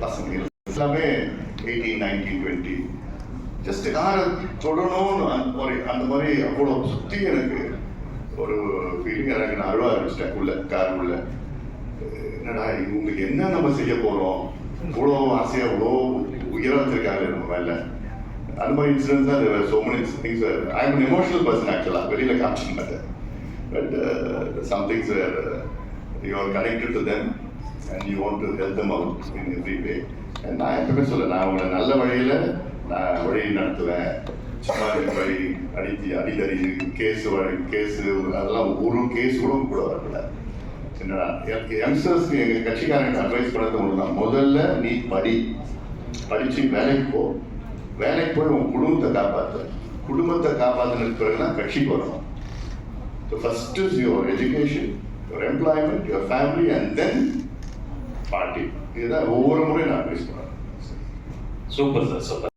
பசங்க எல்லாமே eighteen nineteen twenty just காரை தொடணும்னு அந்த மாதிரி அந்த மாதிரி அவ்வளோ சுற்றி எனக்கு ஒரு ஃபீலிங் எனக்கு நான் அழுவ ஆரம்பிச்சிட்டேன் உள்ள கார் உள்ள. என்னடா இவங்களுக்கு என்ன நம்ம செய்ய போகிறோம் இவ்வளோ ஆசையாக இவ்வளோ உயரம் வச்சிருக்காரு நம்ம மேல. அந்த மாதிரி இன்சிடென்ட்ஸ் தான் so many things I am emotional person ஆக்சுவலாக வெளியில் காமிச்சிக்க மாட்டேன் but somethings you are connected to then and you want to help them out in every way நான் எப்பவுமே சொல்ல நான் உங்களை நல்ல வழியில் நான் வழி நடத்துவேன். சும்மா வழி அடித்து அடிதறி கேஸ் வழி கேஸு அதெல்லாம் ஒரு கேஸ் கூட கூட வரல. என்னடா யங்ஸ்டர்ஸ்க்கு எங்கள் கட்சிக்காரங்க அட்வைஸ் பண்ணது ஒன்று தான் முதல்ல நீ படி. படித்து வேலைக்கு போ. வேலைக்கு போய் உன் குடும்பத்தை காப்பாற்று குடும்பத்தை காப்பாற்றினதுக்கு பிறகு தான் கட்சிக்கு வரணும். So first is your education your employment your family and then party இதுதான் ஒவ்வொரு முறையும் நான் பண்ணுறேன் சூப்பர் சார் சூப்பர்.